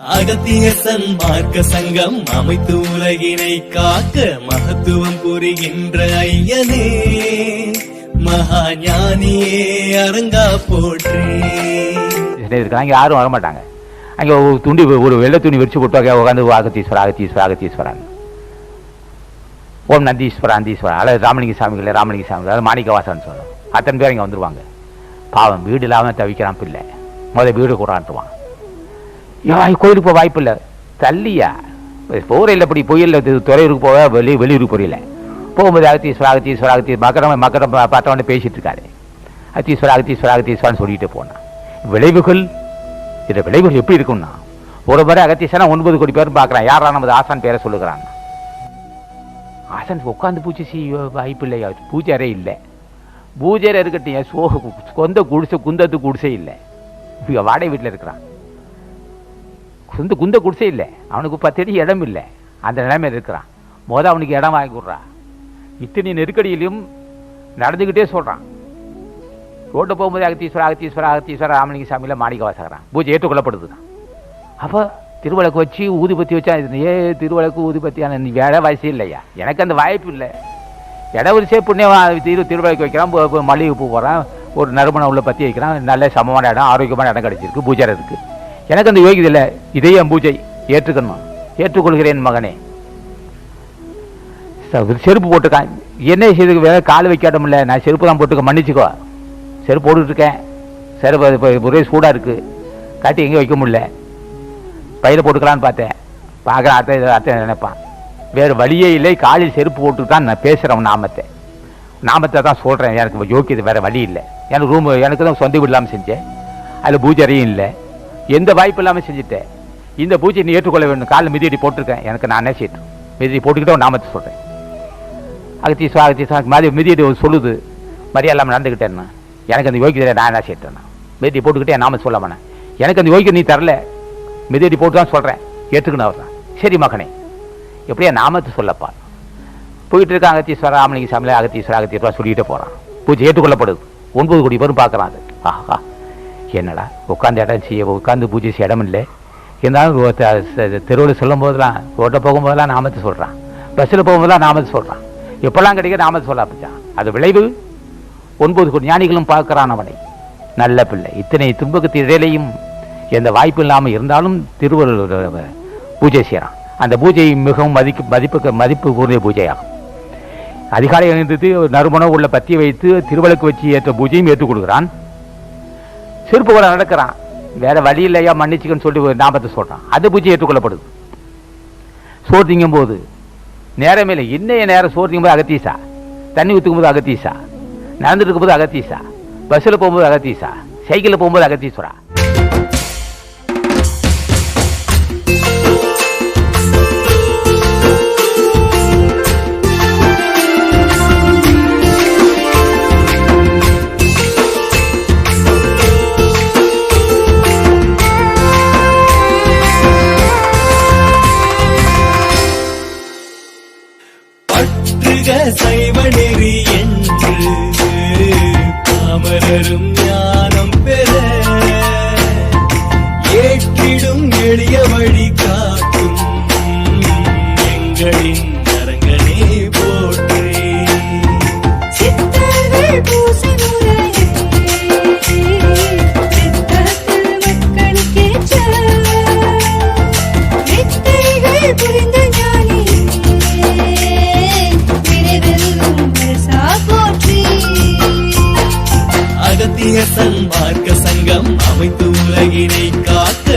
அகத்திய சன்மார்க்க சங்கம் அமைத்து உலகினை காக்க மகத்துவம் புரிகின்ற ஐயனே. மகா ஞானியே அரங்கா போற்றே. அங்கே யாரும் வரமாட்டாங்க. அங்கே ஒரு துண்டி ஒரு வெள்ளை துணி விரிச்சு போட்டு உட்காந்து அகத்தீஸ்வரா அகத்தீஸ்வரா அகத்தீஸ்வரன் ஓம் நந்தீஸ்வரா அந்தீஸ்வரா அல்லது ராமலிங்க சாமிகள் ராமலிங்க சாமிகள் அது மாணிக்கவாசன் சொல்லணும். அத்தனை பேர் இங்கே வந்துடுவாங்க பாவம் வீடு இல்லாமல் தவிக்கிறான் பிள்ளை. முதல்ல வீடு கூடான்ட்டுவான் கோயிலுக்கு போக வாய்ப்பு இல்லை தள்ளியா போரையில் இப்படி பொய்யில் துறையூருக்கு போக வெளி வெளியூருக்கு புரியல. போகும்போது அகத்தீஸ்வரர் அகத்தீஸ்வரர் அகத்தீ மக்கரம் மக்கரம் பார்த்தவொடனே பேசிட்டு இருக்காரு. அகத்தீஸ்வரர் அகத்தீஸ்வரர் அகத்தீஸ்வரன் சொல்லிட்டு போனான். விளைவுகள் இந்த விளைவுகள் எப்படி இருக்கும்னா ஒரு முறை அகத்தீஸ்வரன் ஒன்பது கோடி பேர் பார்க்குறான். யாரா நமது ஆசான் பேரை சொல்லுகிறான். ஆசான் உட்காந்து பூச்சி செய்ய வாய்ப்பு இல்லையா? பூஜை அறை இல்லை. பூஜை அறை இருக்கட்டும். ஏன் சோ சொந்த குடிசை குந்தத்து குடிசை இல்லை. வாடகை வீட்டில் இருக்கிறான். சொந்த குந்த குடிசை இல்லை. அவனுக்கு பத்தடி இடம் இல்லை. அந்த நிலைமையில் இருக்கிறான். மொதல் அவனுக்கு இடம் வாங்கி கொடுறான் இத்தனை நெருக்கடியிலையும் நடந்துக்கிட்டே சொல்கிறான் ரோட்டை போகும்போது அகத்தீஸ்வரர் அகத்தீஸ்வரர் அகத்தீஸ்வரர் ராமலிங்க சாமியில் மாணிக்க வாசகிறான் பூஜை ஏற்றுக்கொள்ளப்படுது தான் அப்போ திருவிளக்கு வச்சு ஊதுபத்தி வச்சா இது ஏ திருவிளக்கு ஊதுபத்தியான நீ வேலை வயசு இல்லையா? எனக்கு அந்த வாய்ப்பு இல்லை. இடவரிசே புண்ணியம் திரு திருவிளக்கு வைக்கிறான் பு- மல்லிகை பூ போகிறான் ஒரு நறுமணம் உள்ள பற்றி வைக்கிறான் நல்ல சமமான இடம் ஆரோக்கியமான இடம் கிடைச்சிருக்கு பூஜை இருக்குது எனக்கு அந்த யோகிதை இல்லை இதே என் பூஜை ஏற்றுக்கணும்? ஏற்றுக்கொள்கிறேன் மகனே. செருப்பு போட்டுக்கான் என்ன செய்து வேற கால் வைக்க இல்லை. நான் செருப்பு தான் போட்டுக்க மன்னிச்சுக்கோ. செருப்பு போட்டுட்ருக்கேன் செருப்பு அது இப்போ ஒரே சூடாக இருக்குது காட்டி எங்கேயும் வைக்க முடியல. பையில் போட்டுக்கலான்னு பார்த்தேன். பார்க்குற அத்தை அத்தை நினைப்பான். வேறு வழியே இல்லை. காலில் செருப்பு போட்டு தான் நான் பேசுகிறேன் நாமத்தை. நாமத்தை தான் சொல்கிறேன் எனக்கு யோக்கியது வேறு வழி இல்லை. எனக்கு ரூம் எனக்கு தான் சொந்த வீடு இல்லாமல் செஞ்சேன். அதில் பூஜை அறையும் இல்லை. எந்த வாய்ப்பு இல்லாமல் செஞ்சுட்டேன் இந்த பூஜை நீ ஏற்றுக்கொள்ள வேண்டும். காலில் மிதியடி போட்டிருக்கேன். எனக்கு நான் நினைச்சிட்டு மிதியடி போட்டுக்கிட்டு நாமத்தை சொல்கிறேன் அகத்தி சுவாகத்தி சுவாகி மாதிரி மிதியடி சொல்லுது. மரியாதை இல்லாமல் நடந்துக்கிட்டேன்னா எனக்கு அந்த யோகியதை நான் என்ன செய்யிட்டேன் மிதியடி போட்டுக்கிட்டே நாம சொல்ல எனக்கு அந்த யோகியம் நீ தரல. மிதியடி போட்டு தான் சொல்கிறேன் ஏற்றுக்கணும் அவர் தான் சரி மகனே. எப்படியா நாமத்தை சொல்லப்பா? போயிட்டு இருக்க அகத்தீஸ்வரர் ராமலிங்க சாமியில் அகத்தீஸ்வரர் அகத்தீஸ்வரா சொல்லிக்கிட்டே போகிறான் பூஜை ஏற்றுக்கொள்ளப்படுது. ஒன்பது கோடி பேரும் பார்க்குறான் அது. ஆஹா. என்னடா? உட்காந்து இடம் செய்ய உட்காந்து பூஜை செய்ய இடம் இல்லை. இருந்தாலும் தெருவில் சொல்லும் போதெல்லாம் ரோட்டில் போகும்போதெல்லாம் நாமத்தை சொல்கிறான் பஸ்ஸில் போகும்போதெல்லாம் நாமத்தை சொல்கிறான் எப்பெல்லாம் கிடைக்க நாமத்தை சொல்ல அப்படிச்சான் அது விளைவு. ஒன்பது கோடி ஞானிகளும் பார்க்குறான் அவனை. நல்ல பிள்ளை. இத்தனை துன்பக்கு இடையிலையும் எந்த வாய்ப்பு இல்லாமல் இருந்தாலும் திருவள்ளுவர் பூஜை செய்கிறான். அந்த பூஜை மிகவும் மதிக்கு மதிப்புக்கு மதிப்பு கூறிய பூஜையாகும். அதிகாலை எழுந்தது நறுமணம் உள்ள பத்தியை வைத்து திருவிளக்கு வச்சு ஏற்ற பூஜையும் ஏற்றுக் கொடுக்குறான். செருப்பு கூட நடக்கிறான். வேற வழி இல்லையா மன்னிச்சுக்கன்னு சொல்லி ஒரு நாமத்தை சொல்றான். அது பூஜை ஏற்றுக்கொள்ளப்படுது. சோறு திங்கும் போது நேரமே இல்லை. இன்னைய நேரம் சோறு திங்கும் போது அகத்தீசா. தண்ணி ஊற்றுக்கும் போது அகத்தீசா. நடந்துட்டு இருக்கும்போது அகத்தீசா. பஸ்ஸில் போகும்போது அகத்தீசா. சைக்கிளில் போகும்போது அகத்தீஸ்வரா. பற்றுக சைவ நெறி என்று. பாமரரும் சன்மார்க்க சங்கம் அமைத்து உலகினை காக்க